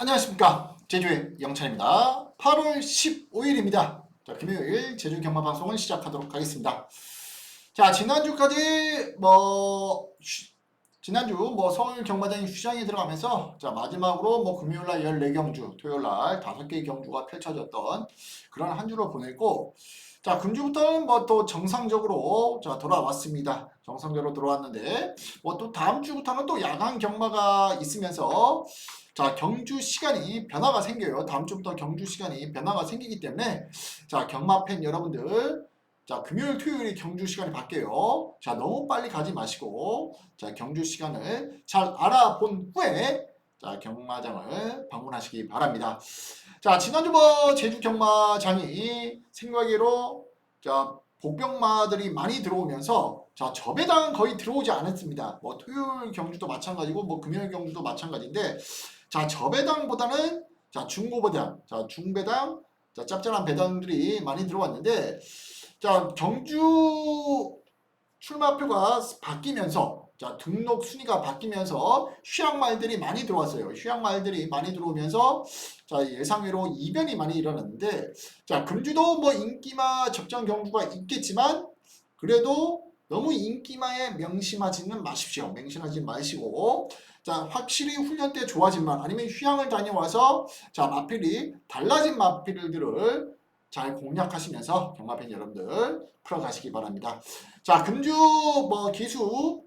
안녕하십니까. 제주의 영찬입니다. 8월 15일입니다. 자 금요일 제주 경마 방송을 시작하도록 하겠습니다. 자 지난주까지 뭐 쉬- 지난주 뭐 서울 경마장 휴장이 들어가면서 자 마지막으로 뭐 금요일날 14경주 토요일날 5개의 경주가 펼쳐졌던 그런 한 주로 보냈고 자 금주부터는 뭐 또 정상적으로 자 돌아왔습니다. 정상적으로 돌아왔는데 뭐 또 다음 주부터는 또 야간 경마가 있으면서 자, 경주 시간이 변화가 생겨요. 다음 주부터 경주 시간이 변화가 생기기 때문에 자, 경마 팬 여러분들 자, 금요일, 토요일이 경주 시간이 바뀌어요. 자, 너무 빨리 가지 마시고 자, 경주 시간을 잘 알아본 후에 자, 경마장을 방문하시기 바랍니다. 자, 지난주 뭐 제주 경마장이 생각외로 자, 복병마들이 많이 들어오면서 자, 저배당은 거의 들어오지 않았습니다. 뭐 토요일 경주도 마찬가지고 뭐 금요일 경주도 마찬가지인데 자, 저배당보다는 자, 중고배당, 자, 중배당, 자, 짭짤한 배당들이 많이 들어왔는데 자, 경주 출마표가 바뀌면서 자, 등록 순위가 바뀌면서 휴양말들이 많이 들어왔어요. 휴양말들이 많이 들어오면서 자, 예상외로 이변이 많이 일어났는데 자, 금주도 뭐 인기마 적정 경주가 있겠지만 그래도 너무 인기마에 명심하지는 마십시오. 명심하지 마시고 자 확실히 훈련 때 좋아진만 아니면 휴양을 다녀와서 자 마필이 달라진 마필들을 잘 공략하시면서 경마팬 여러분들 풀어가시기 바랍니다. 자 금주 뭐 기수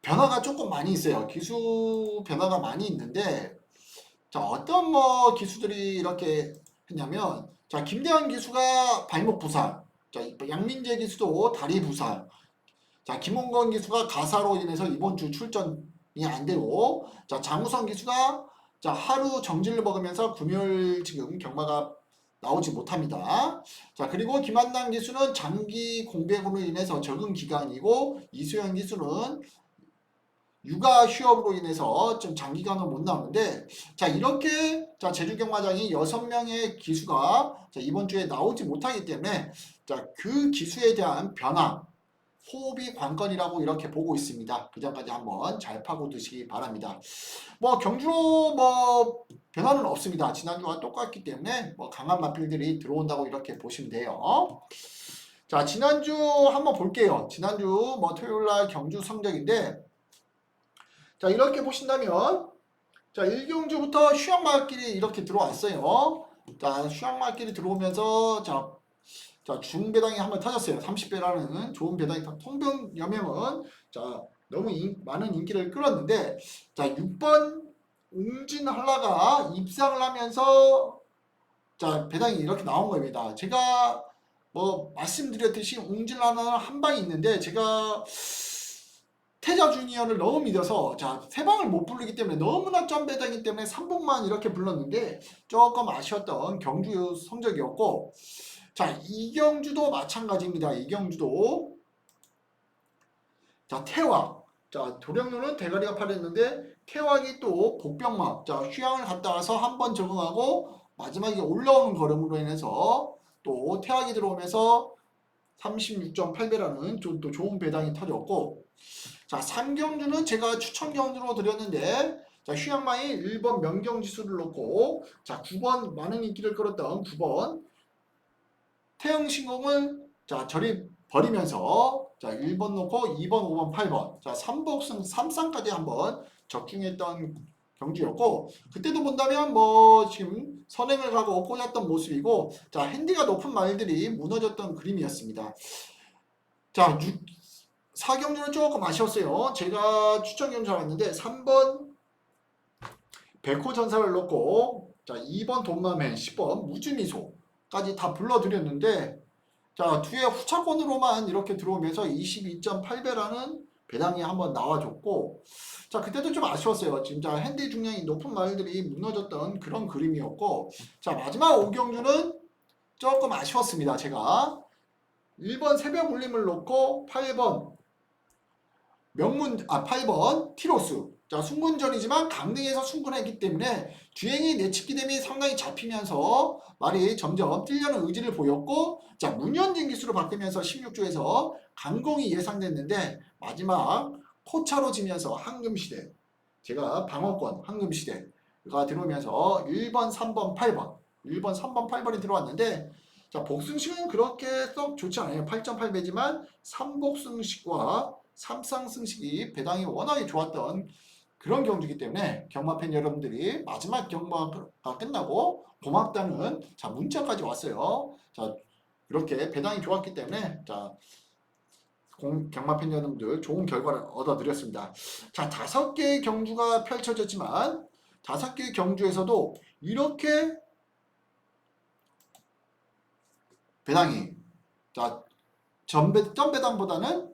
변화가 조금 많이 있어요. 기수 변화가 많이 있는데 자 어떤 뭐 기수들이 이렇게 했냐면 자 김대환 기수가 발목 부상, 자 양민재 기수도 다리 부상, 자 김홍건 기수가 가사로 인해서 이번 주 출전이 안 되고 자 장우성 기수가 자 하루 정지를 먹으면서 금요일 지금 경마가 나오지 못합니다. 자 그리고 김한남 기수는 장기 공백으로 인해서 적응 기간이고 이수영 기수는 육아 휴업으로 인해서 좀 장기간은 못 나오는데 자 이렇게 자 제주 경마장이 여섯 명의 기수가 자 이번 주에 나오지 못하기 때문에 자 그 기수에 대한 변화 호흡이 관건이라고 이렇게 보고 있습니다. 그 점까지 한번 잘 파고 드시기 바랍니다. 뭐 경주로 뭐 변화는 없습니다. 지난주와 똑같기 때문에 뭐 강한 마필들이 들어온다고 이렇게 보시면 돼요. 자 지난주 한번 볼게요. 지난주 뭐 토요일날 경주 성적인데 자 이렇게 보신다면 자 1경주부터 휴양마길이 이렇게 들어왔어요. 자 휴양마길이 들어오면서 자 자, 중배당이 한번 터졌어요. 30배라는 좋은 배당이 터- 통병 여명은 자, 너무 인- 많은 인기를 끌었는데 자, 6번 웅진 한라가 입상을 하면서 자, 배당이 이렇게 나온 겁니다. 제가 뭐 말씀드렸듯이 웅진 한라는 한 방이 있는데 제가 태자 주니어를 너무 믿어서 자, 세 방을 못 부르기 때문에 너무나 점 배당이기 때문에 3번만 이렇게 불렀는데 조금 아쉬웠던 경주 성적이었고 자, 이경주도 마찬가지입니다. 이경주도. 자, 태왕. 자, 도령로는 대가리가 팔렸는데 태왕이 또 복병마. 자, 휴양을 갔다 와서 한 번 적응하고 마지막에 올라오는 걸음으로 인해서 또 태왕이 들어오면서 36.8배라는 좀또 좋은 배당이 터졌고 자, 삼경주는 제가 추천 경주로 드렸는데 자, 휴양마에 1번 명경지수를 놓고 자, 9번 많은 인기를 끌었던 9번 태형 신공을 자 저리 버리면서 자 1번 놓고 2번, 5번, 8번 자 3복승 3쌍까지 한번 적중했던 경주였고 그때도 본다면 뭐 지금 선행을 가고 꽂았던 모습이고 자 핸디가 높은 말들이 무너졌던 그림이었습니다. 자 6, 4경주는 조금 아쉬웠어요. 제가 추천 경주 왔는데 3번 백호 전사를 놓고 자 2번 돈마맨 10번 무주미소까지 다 불러드렸는데 자 뒤에 후차권으로만 이렇게 들어오면서 22.8배라는 배당이 한번 나와줬고 자 그때도 좀 아쉬웠어요 진짜 핸디 중량이 높은 말들이 무너졌던 그런 그림이었고 자 마지막 오경주는 조금 아쉬웠습니다 제가 1번 새벽 울림을 놓고 8번 명문 아 8번 티로스 자 순군전이지만 강릉에서 순군했기 때문에 주행이 대비 상당히 잡히면서 말이 점점 뛰려는 의지를 보였고 자 문현진 기수로 바뀌면서 16조에서 강공이 예상됐는데 마지막 코차로 지면서 황금시대 제가 방어권 황금시대 가 들어오면서 1번, 3번, 8번 1번, 3번, 8번이 들어왔는데 자 복승식은 그렇게 썩 좋지 않아요. 8.8배지만 3복승식과 3쌍승식이 배당이 워낙에 좋았던 그런 경주기 때문에 경마 팬 여러분들이 마지막 경마가 끝나고 고맙다는 자 문자까지 왔어요. 자 그렇게 배당이 좋았기 때문에 자 공- 경마 팬 여러분들 좋은 결과를 얻어드렸습니다. 자 다섯 개의 경주가 펼쳐졌지만 다섯 개의 경주에서도 이렇게 배당이 자 전배 점배당보다는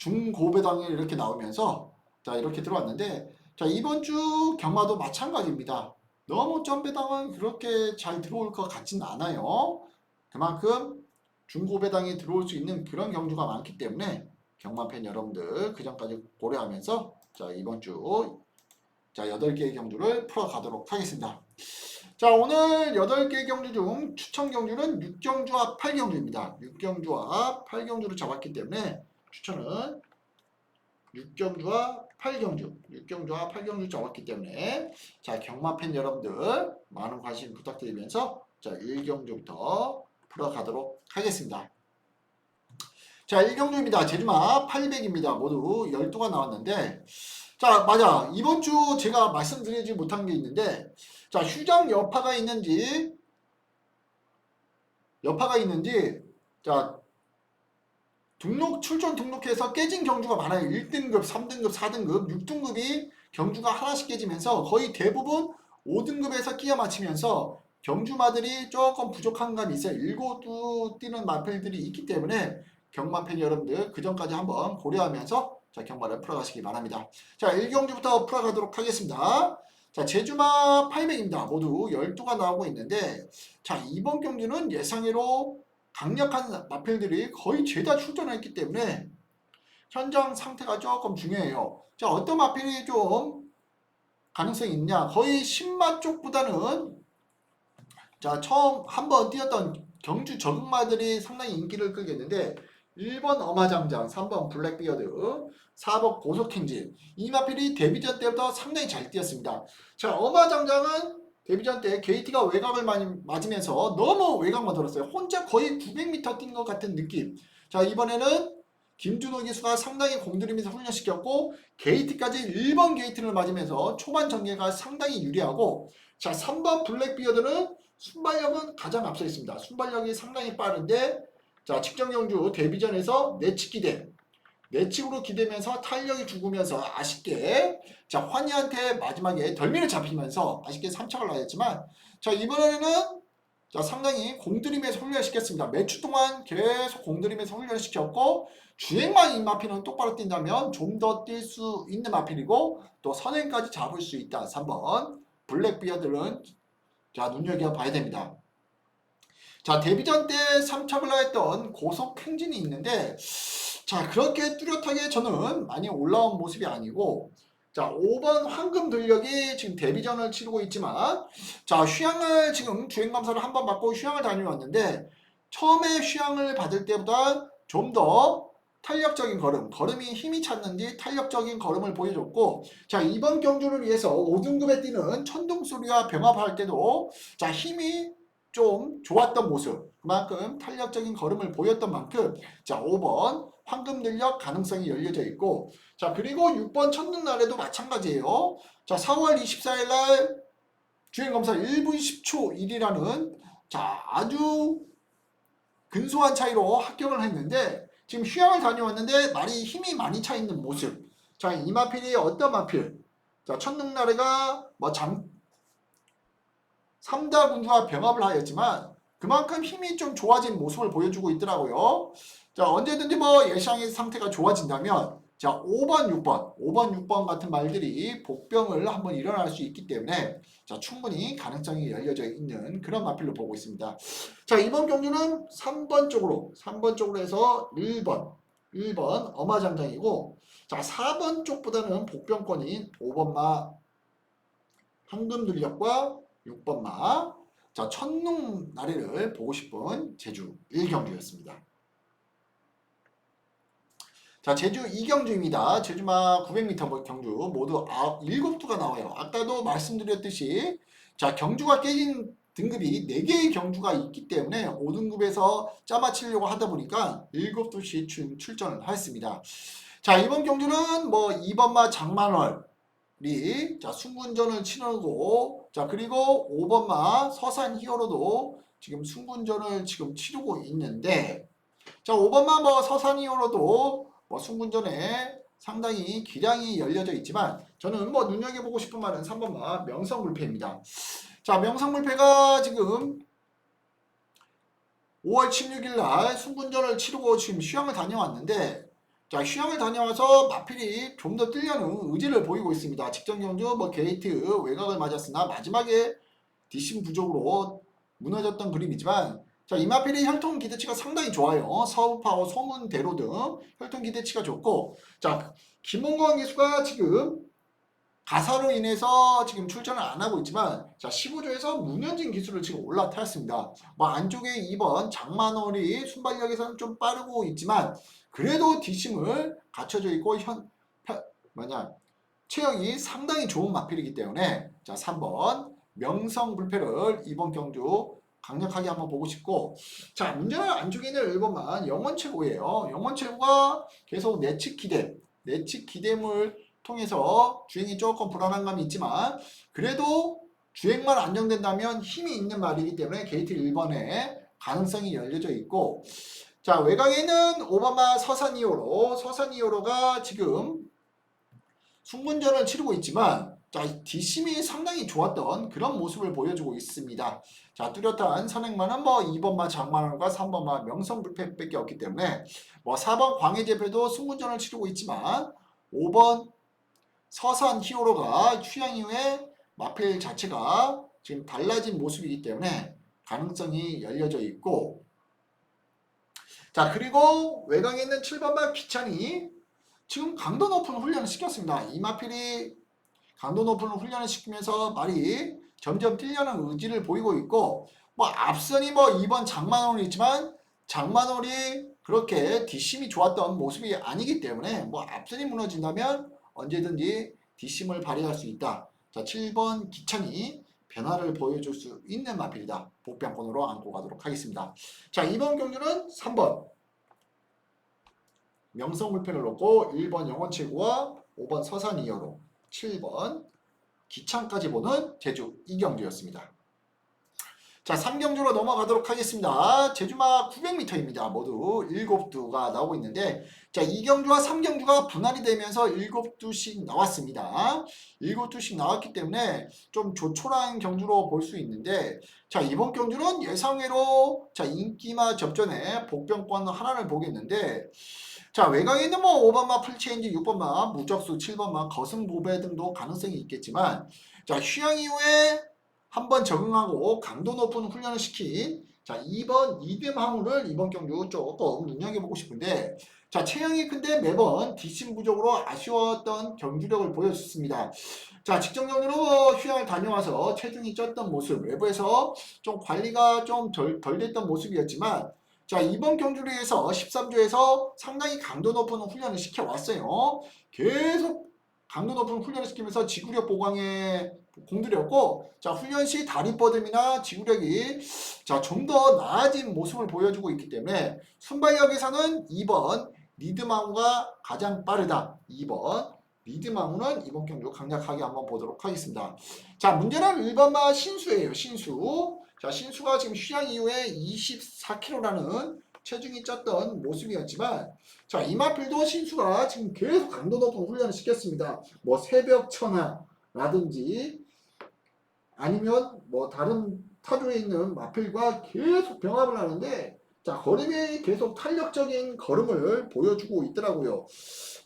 중고배당이 이렇게 나오면서 자 이렇게 들어왔는데 자 이번 주 경마도 마찬가지입니다. 너무 점배당은 그렇게 잘 들어올 것 같지는 않아요. 그만큼 중고배당이 들어올 수 있는 그런 경주가 많기 때문에 경마팬 여러분들 그 전까지 고려하면서 자 이번 주 자, 8개의 경주를 풀어가도록 하겠습니다. 자, 오늘 8개의 경주 중 추천 경주는 6경주와 8경주입니다. 6경주와 8경주를 잡았기 때문에 추천은 6경주와 8경주, 6경주와 8경주 잡았기 때문에 자, 경마팬 여러분들 많은 관심 부탁드리면서 자, 1경주부터 풀어가도록 하겠습니다. 자, 1경주입니다. 제주마 800입니다. 모두 12가 나왔는데 자, 맞아. 이번 주 제가 말씀드리지 못한 게 있는데, 자, 휴장 여파가 있는지, 여파가 있는지, 자, 등록, 출전 등록해서 깨진 경주가 많아요. 1등급, 3등급, 4등급, 6등급이 경주가 하나씩 깨지면서 거의 대부분 5등급에서 끼어 맞추면서 경주마들이 조금 부족한 감이 있어요. 일고도 뛰는 마필들이 있기 때문에 경마팬 여러분들 그 전까지 한번 고려하면서 자, 경마를 풀어가시기 바랍니다. 자, 1경주부터 풀어가도록 하겠습니다. 자, 제주마 800입니다. 모두 12가 나오고 있는데, 자, 이번 경주는 예상외로 강력한 마필들이 거의 죄다 출전했기 때문에 현장 상태가 조금 중요해요. 자, 어떤 마필이 좀 가능성이 있냐? 거의 10마 쪽보다는 자, 처음 한번 뛰었던 경주 적응마들이 상당히 인기를 끌겠는데 1번 어마장장, 3번 블랙비어드, 4번 고속행진. 이 마필이 데뷔전 때부터 상당히 잘 뛰었습니다. 자, 어마장장은 데뷔전 때 게이트가 외곽을 많이 맞으면서 너무 외곽만 돌았어요. 혼자 거의 900m 뛴 것 같은 느낌. 자, 이번에는 김준호 기수가 상당히 공들이면서 훈련시켰고 게이트까지 1번 게이트를 맞으면서 초반 전개가 상당히 유리하고 자, 3번 블랙비어드는 순발력은 가장 앞서 있습니다. 순발력이 상당히 빠른데 자, 측정 경주 데뷔전에서 내측 기대. 내측으로 기대면서 탄력이 죽으면서 아쉽게 자, 환희한테 마지막에 덜미를 잡히면서 아쉽게 3착을 나였지만 자, 이번에는 자, 상당히 공들임에서 훈련시켰습니다. 몇주 동안 계속 공들임에서 훈련시켰고 주행만 이 마필은 똑바로 뛴다면 좀 더 뛸 수 있는 마필이고 또 선행까지 잡을 수 있다. 3번 블랙비어들은 자, 눈여겨봐야 됩니다. 자, 데뷔전 때 3착을 했던 고속 행진이 있는데, 자, 그렇게 뚜렷하게 저는 많이 올라온 모습이 아니고, 자, 5번 황금 돌력이 지금 데뷔전을 치르고 있지만, 자, 휴양을 지금 주행감사를 한 번 받고 휴양을 다녀왔는데, 처음에 휴양을 받을 때보다 좀 더 탄력적인 걸음, 걸음이 힘이 찼는 지 탄력적인 걸음을 보여줬고, 자, 이번 경주를 위해서 5등급에 뛰는 천둥소리와 병합할 때도, 자, 힘이 좀 좋았던 모습 그만큼 탄력적인 걸음을 보였던 만큼 자 5번 황금 늘력 가능성이 열려져 있고 자 그리고 6번 첫눈 날에도 마찬가지예요. 자 4월 24일 날 주행검사 1분 10초 1이라는 자 아주 근소한 차이로 합격을 했는데 지금 휴양을 다녀왔는데 말이 힘이 많이 차 있는 모습. 자 이 마필이 어떤 마필? 자 첫눈 날에가 뭐장 3다 군주와 병합을 하였지만 그만큼 힘이 좀 좋아진 모습을 보여주고 있더라고요. 자, 언제든지 뭐 예상의 상태가 좋아진다면 자, 5번, 6번, 5번, 6번 같은 말들이 복병을 한번 일어날 수 있기 때문에 자, 충분히 가능성이 열려져 있는 그런 마필로 보고 있습니다. 자, 이번 경주는 3번 쪽으로, 3번 쪽으로 해서 1번, 1번 어마장장이고 자, 4번 쪽보다는 복병권인 5번마 황금 들력과 6번마 자 천둥 나래를 보고 싶은 제주 1경주였습니다. 자, 제주 이경주입니다. 제주마 900m 경주 모두 7두가 나와요. 아까도 말씀드렸듯이 자, 경주가 깨진 등급이 4개의 경주가 있기 때문에 5등급에서 짜맞추려고 하다 보니까 7두씩 출- 출전을 하였습니다. 자, 이번 경주는 뭐 2번마 장만월이 자, 순군전을 치르고 자, 그리고 5번마 서산 히어로도 지금 순군전을 지금 치르고 있는데 자, 5번마 뭐 서산 히어로도 뭐 순군전에 상당히 기량이 열려져 있지만 저는 뭐 눈여겨보고 싶은 말은 3번마 명성불패입니다. 자, 명성불패가 지금 5월 16일 날 순군전을 치르고 지금 휴양을 다녀왔는데 자, 휴양을 다녀와서 마필이 좀더 뛰려는 의지를 보이고 있습니다. 직전 경주 뭐 게이트 외곽을 맞았으나 마지막에 뒷심 부족으로 무너졌던 그림이지만 자, 이마필의 혈통 기대치가 상당히 좋아요. 서브파워, 소문대로 등 혈통 기대치가 좋고 자, 김홍건 기수가 지금 가사로 인해서 지금 출전을 안 하고 있지만 자 15조에서 문현진 기수를 지금 올라타였습니다. 뭐 안쪽에 2번 장만월이 순발력에서는 좀 빠르고 있지만 그래도 뒷심을 갖춰져 있고 현 펴- 뭐냐 체형이 상당히 좋은 마필이기 때문에 자 3번 명성불패를 이번 경주 강력하게 한번 보고 싶고 자 문제는 안쪽에 있는 1번만 영원 최고예요. 영원 최고가 계속 내측 기대 내측 기대물 통해서 주행이 조금 불안한 감이 있지만 그래도 주행만 안정된다면 힘이 있는 말이기 때문에 게이트 1번에 가능성이 열려져 있고 자 외곽에 있는 오바마 서산 2호로 서산 2호로가 지금 순군전을 치르고 있지만 자 뒷심이 상당히 좋았던 그런 모습을 보여주고 있습니다. 자 뚜렷한 선행만은 뭐 2번마 장만원과 3번마 명성불패밖에 없기 때문에 뭐 4번 광해제패도 순군전을 치르고 있지만 5번 서산 히어로가 휴양 이후에 마필 자체가 지금 달라진 모습이기 때문에 가능성이 열려져 있고 자 그리고 외곽에 있는 7번마 기찬이 지금 강도 높은 훈련을 시켰습니다. 이 마필이 강도 높은 훈련을 시키면서 말이 점점 뛰려는 의지를 보이고 있고 뭐 앞선이 뭐 2번 장만월이 있지만 장만월이 그렇게 뒷심이 좋았던 모습이 아니기 때문에 뭐 앞선이 무너진다면 언제든지 뒷심을 발휘할 수 있다. 자, 7번 기찬이 변화를 보여줄 수 있는 마필이다. 복병권으로 안고 가도록 하겠습니다. 자, 이번 경주는 3번 명성불패를 놓고 1번 영원체구와 5번 서산이어로 7번 기창까지 보는 제주 이경주였습니다. 자, 3경주로 넘어가도록 하겠습니다. 제주마 900m입니다. 모두 7두가 나오고 있는데 자, 2경주와 3경주가 분할이 되면서 7두씩 나왔습니다. 7두씩 나왔기 때문에 좀 조촐한 경주로 볼 수 있는데 자, 이번 경주는 예상외로 자, 인기마 접전에 복병권 하나를 보겠는데 자, 외곽에 있는 뭐 5번마 풀체인지, 6번마 무적수, 7번마 거승 보배 등도 가능성이 있겠지만 자, 휴양 이후에 한번 적응하고 강도 높은 훈련을 시킨 자 2번 이듬 항우를 이번 경주 조금 눈여겨보고 싶은데 자 체형이 근데 매번 뒷심 부족으로 아쉬웠던 경주력을 보여줬습니다. 자 직전 경주로 휴양을 다녀와서 체중이 쪘던 모습 외부에서 좀 관리가 좀덜덜 됐던 모습이었지만 자 이번 경주를 위해서 13조에서 상당히 강도 높은 훈련을 시켜왔어요. 계속 강도 높은 훈련을 시키면서 지구력 보강에 공들였고 자 훈련 시 다리 뻗음이나 지구력이 자 좀 더 나아진 모습을 보여주고 있기 때문에 순발력에서는 2번 리드망우가 가장 빠르다. 2번 리드망우는 이번 경주 강력하게 한번 보도록 하겠습니다. 자 문제는 1번마 신수예요 신수 자 신수가 지금 휴양 이후에 24kg라는 체중이 쪘던 모습이었지만 자 이마필도 신수가 지금 계속 강도 높은 훈련을 시켰습니다 뭐 새벽 천하라든지 아니면 뭐 다른 타조에 있는 마필과 계속 병합을 하는데 자 걸음이 계속 탄력적인 걸음을 보여주고 있더라고요.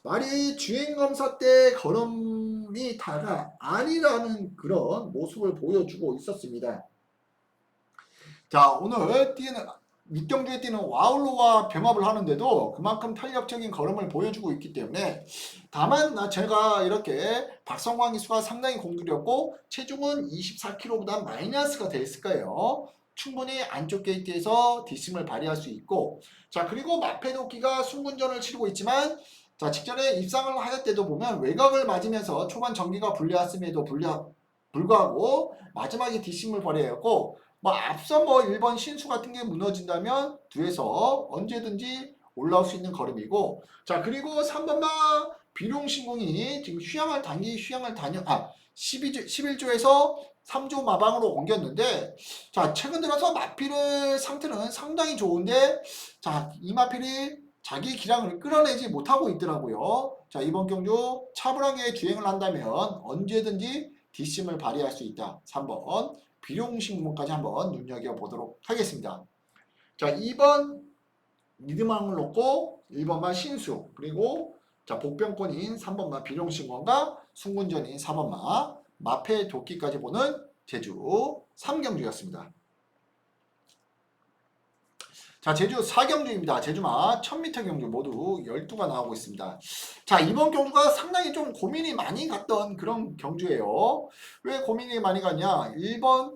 말이 주행 검사 때 걸음이 다가 아니라는 그런 모습을 보여주고 있었습니다. 자 오늘 뛰는 육경주에 뛰는 와울로와 병합을 하는데도 그만큼 탄력적인 걸음을 보여주고 있기 때문에 다만 나 제가 이렇게 박성광 기수가 상당히 공들였고 체중은 24kg보다 마이너스가 됐을 거예요. 충분히 안쪽 게이트에서 뒷심을 발휘할 수 있고 자 그리고 마페도끼가 순군전을 치르고 있지만 자, 직전에 입상을 할 때도 보면 외곽을 맞으면서 초반 전기가 불리했음에도 불리하, 불구하고 마지막에 뒷심을 벌여했고 뭐 앞서 뭐 1번 신수 같은 게 무너진다면 뒤에서 언제든지 올라올 수 있는 걸음이고 자 그리고 3번마 비룡신공이 지금 휴양을 단기 휴양을 다녀 아 12조, 11조에서 3조 마방으로 옮겼는데 자 최근 들어서 마필의 상태는 상당히 좋은데 자 이 마필이 자기 기량을 끌어내지 못하고 있더라고요. 자 이번 경주 차분하게 주행을 한다면 언제든지 뒷심을 발휘할 수 있다. 3번 비룡신공까지 한번 눈여겨보도록 하겠습니다. 자 2번 리드망을 놓고 1번만 신수 그리고 자 복병권인 3번마 비룡신공과 순군전인 4번마 마패 도끼까지 보는 제주 3경주였습니다. 자 제주 4경주입니다. 제주마 1000m 경주 모두 12가 나오고 있습니다. 자 이번 경주가 상당히 좀 고민이 많이 갔던 그런 경주예요. 왜 고민이 많이 갔냐 1번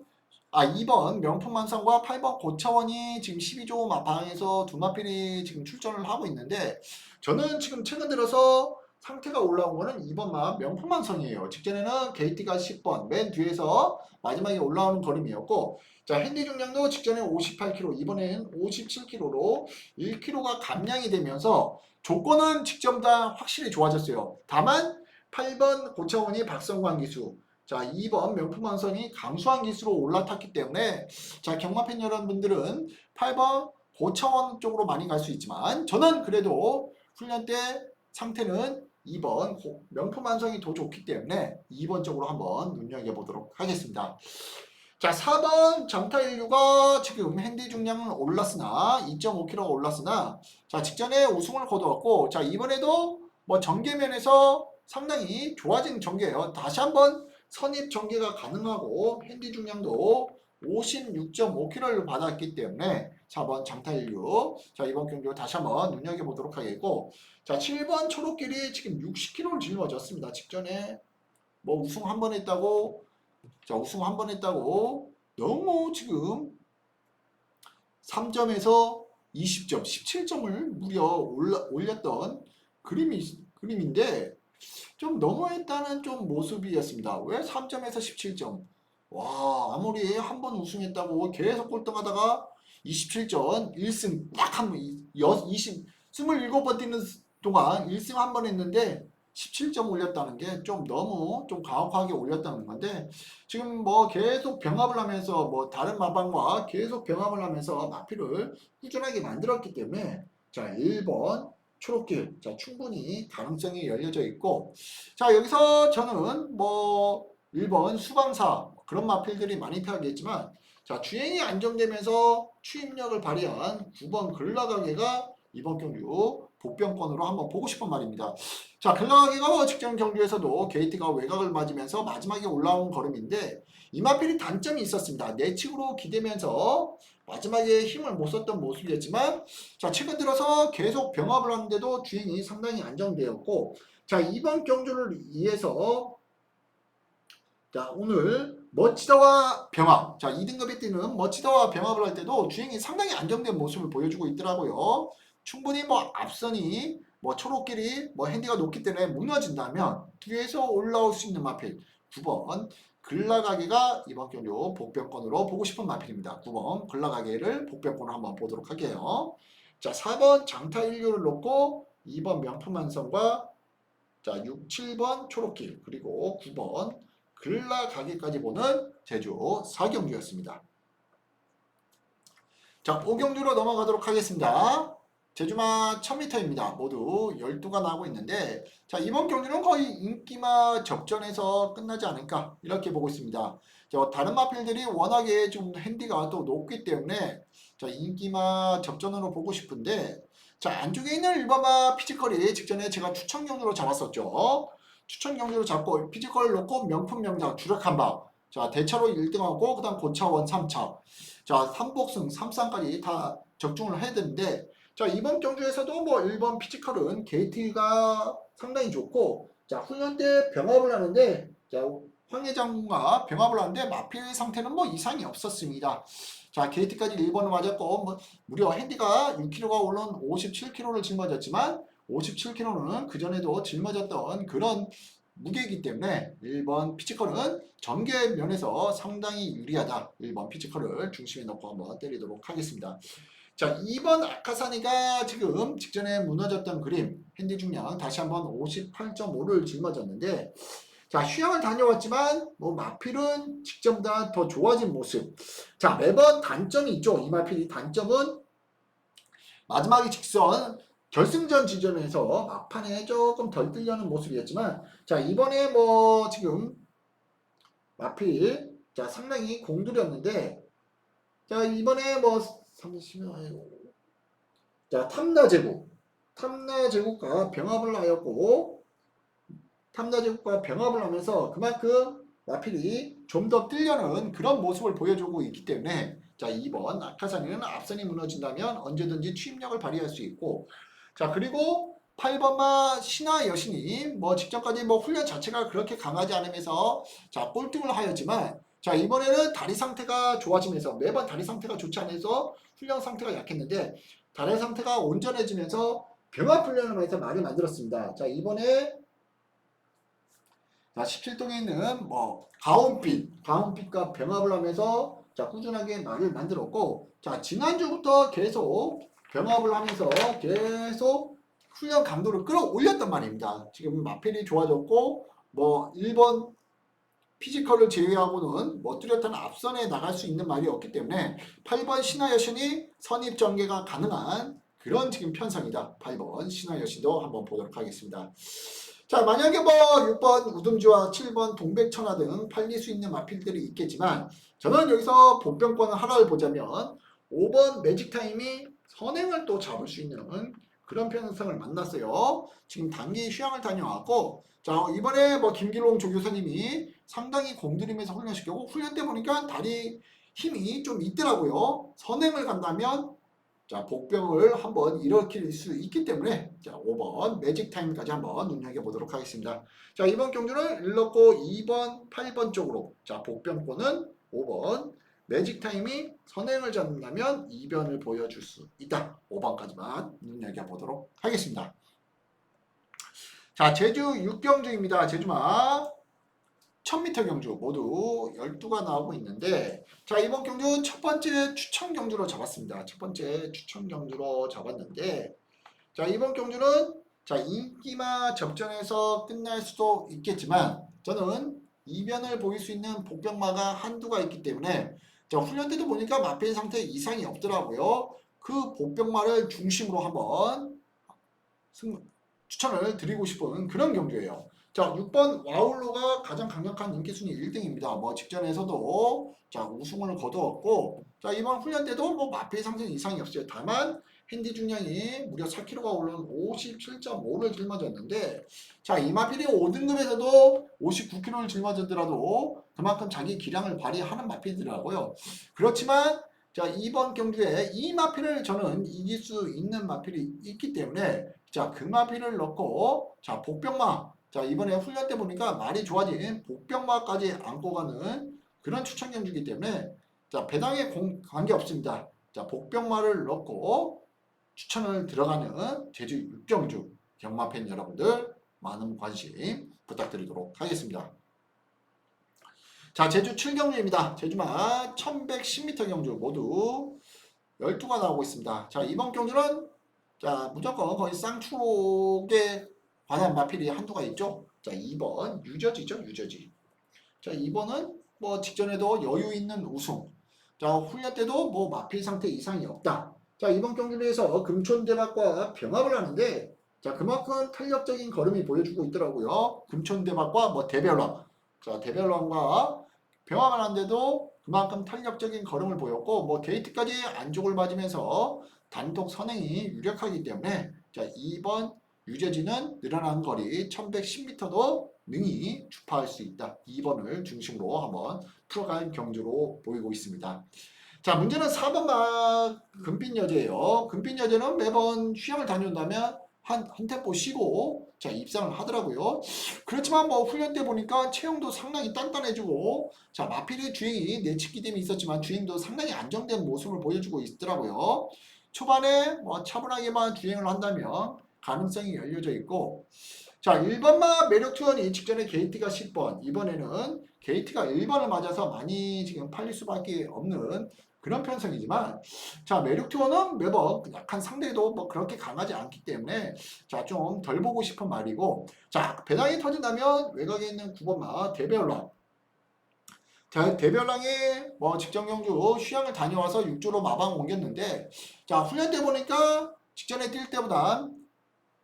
아 2번 명품만상과 8번 고차원이 지금 12조 마방에서 두 마필이 지금 출전을 하고 있는데 저는 지금 최근 들어서 상태가 올라온 거는 2번만 명품만성이에요. 직전에는 게이트가 10번 맨 뒤에서 마지막에 올라오는 걸음이었고 자 핸디 중량도 직전에 58kg 이번에는 57kg로 1kg가 감량이 되면서 조건은 직전보다 확실히 좋아졌어요. 다만 8번 고차원이 박성광 기수 자 2번 명품만성이 강수한 기수로 올라탔기 때문에 자 경마팬 여러분들은 8번 고차원 쪽으로 많이 갈 수 있지만 저는 그래도 훈련 때 상태는 2번 명품 완성이 더 좋기 때문에 2번 쪽으로 한번 눈여겨보도록 하겠습니다. 자 4번 장타 인류가 지금 핸디 중량은 올랐으나 2.5kg가 올랐으나 자 직전에 우승을 거두었고 자 이번에도 뭐 전개면에서 상당히 좋아진 전개예요. 다시 한번 선입 전개가 가능하고 핸디 중량도 56.5kg를 받았기 때문에 4번 장타인류 자 이번 경기로 다시 한번 눈여겨보도록 하겠고. 자 7번 초록길이 지금 60kg를 짊어졌습니다. 직전에 뭐 우승 한 번 했다고 자 우승 한 번 했다고. 너무 지금 3점에서 20점 17점을 무려 올라, 올렸던 그림이 그림인데 좀 너무했다는 좀 모습이었습니다. 왜 3점에서 17점 와 아무리 한 번 우승했다고 계속 꼴등하다가 27전 1승 딱한 20, 27번 뛰는 동안 1승 한 번 했는데 17점 올렸다는 게 좀 너무 좀 가혹하게 올렸다는 건데 지금 뭐 계속 병합을 하면서 뭐 다른 마방과 계속 병합을 하면서 마피를 꾸준하게 만들었기 때문에 자 1번 초록길. 자 충분히 가능성이 열려져 있고 자 여기서 저는 뭐 1번 수방사 그런 마필들이 많이 타겠지만 자 주행이 안정되면서 추임력을 발휘한 9번 글라가게가 이번 경주 복병권으로 한번 보고 싶은 말입니다. 자 글라가게가 직전 경주에서도 게이트가 외곽을 맞으면서 마지막에 올라온 걸음인데 이 마필이 단점이 있었습니다. 내측으로 기대면서 마지막에 힘을 못 썼던 모습이었지만 자 최근 들어서 계속 병합을 하는데도 주행이 상당히 안정되었고 자 이번 경주를 위해서 자 오늘 멋지다와 병합. 자 2등급에 뛰는 멋지다와 병합을 할 때도 주행이 상당히 안정된 모습을 보여주고 있더라고요. 충분히 뭐 앞선이 뭐 초록길이 뭐 핸디가 높기 때문에 무너진다면 뒤에서 올라올 수 있는 마필 9번. 글라가게가 이번 경주 복병권으로 보고 싶은 마필입니다. 9번. 글라가게를 복병권으로 한번 보도록 할게요. 자 4번 장타 1류를 놓고 2번 명품만성과 자 6, 7번 초록길 그리고 9번 글라가기까지 보는 제주 4경주였습니다. 자, 5경주로 넘어가도록 하겠습니다. 제주마 1000m입니다. 모두 12가 나오고 있는데 자 이번 경주는 거의 인기마 접전에서 끝나지 않을까 이렇게 보고 있습니다. 자, 다른 마필들이 워낙에 좀 핸디가 또 높기 때문에 자 인기마 접전으로 보고 싶은데 자 안쪽에 있는 일반마 피지컬이 직전에 제가 추천 경주로 잡았었죠. 추천 경기로 잡고 피지컬 놓고 명품 명장 주력 한방 자 대차로 1등하고 그 다음 고차원 3차 자 3복승 3상까지 다 적중을 해야 되는데 자 이번 경주에서도 뭐 1번 피지컬은 게이트가 상당히 좋고 자 훈련 때 병합을 하는데 자 황회장과 병합을 하는데 마필 상태는 뭐 이상이 없었습니다. 자 게이트까지 1번을 맞았고 뭐 무려 핸디가 6kg가 올라온 57kg를 짊어졌지만 57kg는 그전에도 짊어졌던 그런 무게이기 때문에 1번 피지컬은 전개 면에서 상당히 유리하다. 1번 피지컬을 중심에 놓고 한번 때리도록 하겠습니다. 자, 2번 아카사니가 지금 직전에 무너졌던 그림 핸디 중량 다시 한번 58.5를 짊어졌는데 자, 휴양을 다녀왔지만 뭐 마필은 직전보다 더 좋아진 모습. 자, 매번 단점이 있죠. 이 마필이 단점은 마지막에 직선 결승전 지점에서 막판에 조금 덜 뛰려는 모습이었지만 자 이번에 뭐 지금 마필 자 상당히 공들였는데 자 이번에 뭐 30명 자 탐나 제국. 탐나 제국과 병합을 하였고 탐나 제국과 병합을 하면서 그만큼 마필이 좀더 뛰려는 그런 모습을 보여주고 있기 때문에 자 2번 아카사니는 앞선이 무너진다면 언제든지 추임력을 발휘할 수 있고 자 그리고 8번마 신화 여신이 뭐 직전까지 뭐 훈련 자체가 그렇게 강하지 않으면서 자 꼴등을 하였지만 자 이번에는 다리 상태가 좋아지면서 매번 다리 상태가 좋지 않아서 훈련 상태가 약했는데 다리 상태가 온전해지면서 병합 훈련을 하면서 많이 만들었습니다. 자 이번에 자 17동에 있는 뭐 가온빛 가온빛과 병합을 하면서 자 꾸준하게 말을 만들었고 자 지난주부터 계속 병합을 하면서 계속 훈련 강도를 끌어올렸단 말입니다. 지금 마필이 좋아졌고 뭐 1번 피지컬을 제외하고는 뭐 뚜렷한 앞선에 나갈 수 있는 말이 없기 때문에 8번 신화 여신이 선입 전개가 가능한 그런 지금 편성이다. 8번 신화 여신도 한번 보도록 하겠습니다. 자 만약에 뭐 6번 우듬지와 7번 동백천하 등 팔릴 수 있는 마필들이 있겠지만 저는 여기서 본병권 하나를 보자면 5번 매직타임이 선행을 또 잡을 수 있는 그런 편성을 만났어요. 지금 단기 휴양을 다녀왔고 자 이번에 뭐 김길롱 조교사님이 상당히 공들이면서 훈련시키고 훈련 때 보니까 다리 힘이 좀 있더라고요. 선행을 간다면 자 복병을 한번 일으킬 수 있기 때문에 자 5번 매직 타임까지 한번 눈여겨보도록 하겠습니다. 자 이번 경주를 일렀고 2번 8번 쪽으로 자 복병권은 5번 매직 타임이 선행을 잡는다면 이변을 보여줄 수 있다. 5번까지만 눈여겨보도록 하겠습니다. 자, 제주 6경주입니다. 제주마 1000m 경주 모두 12가 나오고 있는데 자, 이번 경주 첫 번째 추천 경주로 잡았습니다. 첫 번째 추천 경주로 잡았는데 자, 이번 경주는 자, 인기마 접전에서 끝날 수도 있겠지만 저는 이변을 보일 수 있는 복병마가 한두가 있기 때문에 자, 훈련 때도 보니까 마페인 상태에 이상이 없더라고요. 그 복병마를 중심으로 한번 승, 추천을 드리고 싶은 그런 경주예요. 자, 6번 와울로가 가장 강력한 인기 순위 1등입니다. 뭐 직전에서도 자, 우승을 거두었고 자, 이번 훈련 때도 뭐 마페인 상태는 이상이 없어요. 다만 핸디 중량이 무려 4kg가 오른 57.5를 짊어졌는데 자 이마필이 5등급에서도 59kg를 짊어졌더라도 그만큼 자기 기량을 발휘하는 마필이더라고요. 그렇지만 자 이번 경주에 이 마필을 저는 이길 수 있는 마필이 있기 때문에 자그 마필을 넣고 자 복병마 자 이번에 훈련 때 보니까 말이 좋아진 복병마까지 안고 가는 그런 추천 경주이기 때문에 자 배당에 공, 관계 없습니다. 자 복병마를 넣고 추천을 들어가는 제주 육경주 경마팬 여러분들 많은 관심 부탁드리도록 하겠습니다. 자, 제주 7경주입니다. 제주만 1110m 경주 모두 12가 나오고 있습니다. 자, 이번 경주는 자, 무조건 거의 쌍추록에 관한 마필이 한두가 있죠. 자, 2번 유저지죠, 유저지. 자, 2번은 뭐 직전에도 여유 있는 우승. 자, 훈련 때도 뭐 마필 상태 이상이 없다. 자 이번 경기를 위해서 금촌대박과 병합을 하는데 자 그만큼 탄력적인 걸음이 보여주고 있더라고요. 금촌대박과 뭐 대별왕 자 대별왕과 병합을 하는데도 그만큼 탄력적인 걸음을 보였고 뭐 게이트까지 안쪽을 맞으면서 단독 선행이 유력하기 때문에 자 2번 유재진은 늘어난 거리 1110m도 능히 주파할 수 있다. 2번을 중심으로 한번 풀어간 경주로 보이고 있습니다. 자, 문제는 4번가 금빛 여제예요. 금빛 여제는 매번 휴양을 다녀온다면 한, 한 템포 쉬고 자 입상을 하더라고요. 그렇지만 뭐 훈련 때 보니까 체형도 상당히 단단해지고 자 마필의 주행이 내치기됨이 있었지만 주행도 상당히 안정된 모습을 보여주고 있더라고요. 초반에 뭐 차분하게만 주행을 한다면 가능성이 열려져 있고 자 1번마 매력 투원이 직전에 게이트가 10번 이번에는 게이트가 1번을 맞아서 많이 지금 팔릴 수밖에 없는 그런 편성이지만 자 매력 투어는 매번 약한 상대도 뭐 그렇게 강하지 않기 때문에 자 좀 덜 보고 싶은 말이고 자 배당이 터진다면 외곽에 있는 9번 마 대별랑 대- 대별랑의 뭐 직전 경주 휴양을 다녀와서 6주로 마방 옮겼는데 자 훈련 때 보니까 직전에 뛸 때보다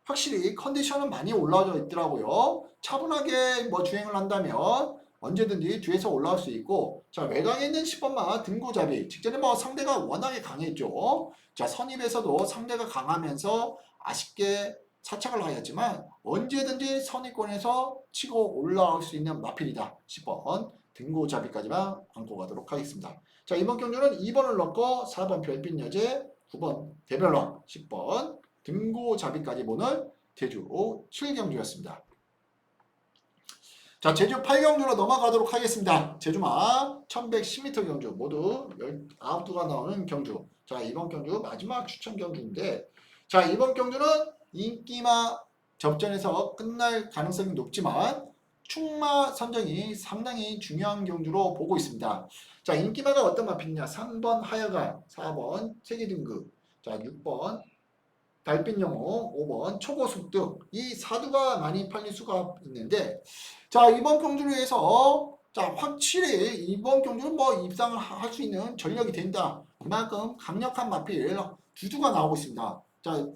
확실히 컨디션은 많이 올라져 있더라고요. 차분하게 뭐 주행을 한다면 언제든지 뒤에서 올라올 수 있고 자 외곽에 있는 10번마 등고잡이 직전에 뭐 상대가 워낙에 강했죠. 자 선입에서도 상대가 강하면서 아쉽게 사착을 하였지만 언제든지 선입권에서 치고 올라올 수 있는 마필이다. 10번 등고잡이까지만 안고 가도록 하겠습니다. 자 이번 경주는 2번을 넣고 4번 별빛 여제 9번 대별왕 10번 등고잡이까지 보는 제주 7경주였습니다. 자 제주 8경주로 넘어가도록 하겠습니다. 제주마 1110m 경주 모두 19두가 나오는 경주 자 이번 경주 마지막 추천 경주인데 자 이번 경주는 인기마 접전에서 끝날 가능성이 높지만 충마 선정이 상당히 중요한 경주로 보고 있습니다. 자 인기마가 어떤 마필이냐 3번 하여가 4번 세계등급 자 6번 달빛 영웅 5번 초고속등 이 사두가 많이 팔릴 수가 있는데 자 이번 경주를 위해서 자 확실히 이번 경주는 뭐 입상을 할 수 있는 전력이 된다. 그만큼 강력한 마필 두두가 나오고 있습니다. 자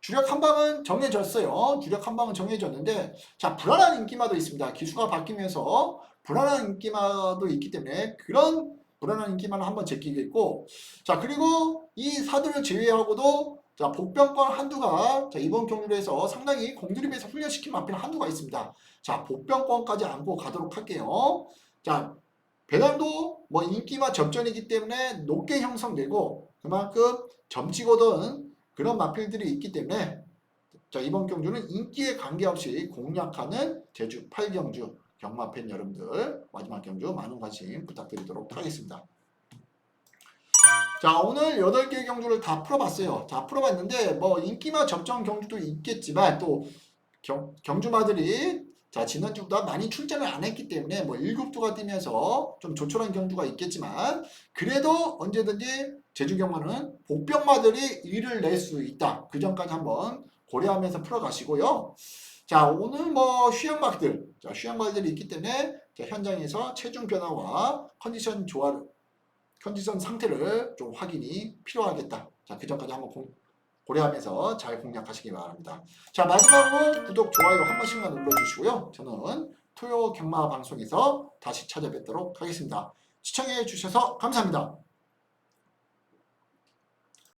주력 한 방은 정해졌어요. 주력 한 방은 정해졌는데 자 불안한 인기마도 있습니다. 기수가 바뀌면서 불안한 인기마도 있기 때문에 그런 불안한 인기마는 한번 제끼겠고 자 그리고 이 사두를 제외하고도 자, 복병권 한두가 자, 이번 경기로 해서 상당히 공드립에서 훈련시킨 마필 한두가 있습니다. 자, 복병권까지 안고 가도록 할게요. 자, 배당도 뭐 인기와 접전이기 때문에 높게 형성되고 그만큼 점치거든 그런 마필들이 있기 때문에 자, 이번 경주는 인기에 관계없이 공략하는 제주 8경주 경마팬 여러분들 마지막 경주 많은 관심 부탁드리도록 하겠습니다. 자 오늘 8개 경주를 다 풀어봤어요. 다 풀어봤는데 뭐 인기마 접전 경주도 있겠지만 또 경, 경주마들이 자 지난주보다 많이 출전을 안 했기 때문에 뭐 1급두가 뛰면서 좀 조촐한 경주가 있겠지만 그래도 언제든지 제주 경마는 복병마들이 일을 낼 수 있다. 그 점까지 한번 고려하면서 풀어가시고요. 자 오늘 뭐 휴양박들 자 휴양박들이 있기 때문에 자, 현장에서 체중 변화와 컨디션 조화를 컨디션 상태를 좀 확인이 필요하겠다. 자, 그 점까지 한번 공- 고려하면서 잘 공략하시기 바랍니다. 자, 마지막으로 구독, 좋아요 한 번씩만 눌러주시고요. 저는 토요 경마 방송에서 다시 찾아뵙도록 하겠습니다. 시청해 주셔서 감사합니다.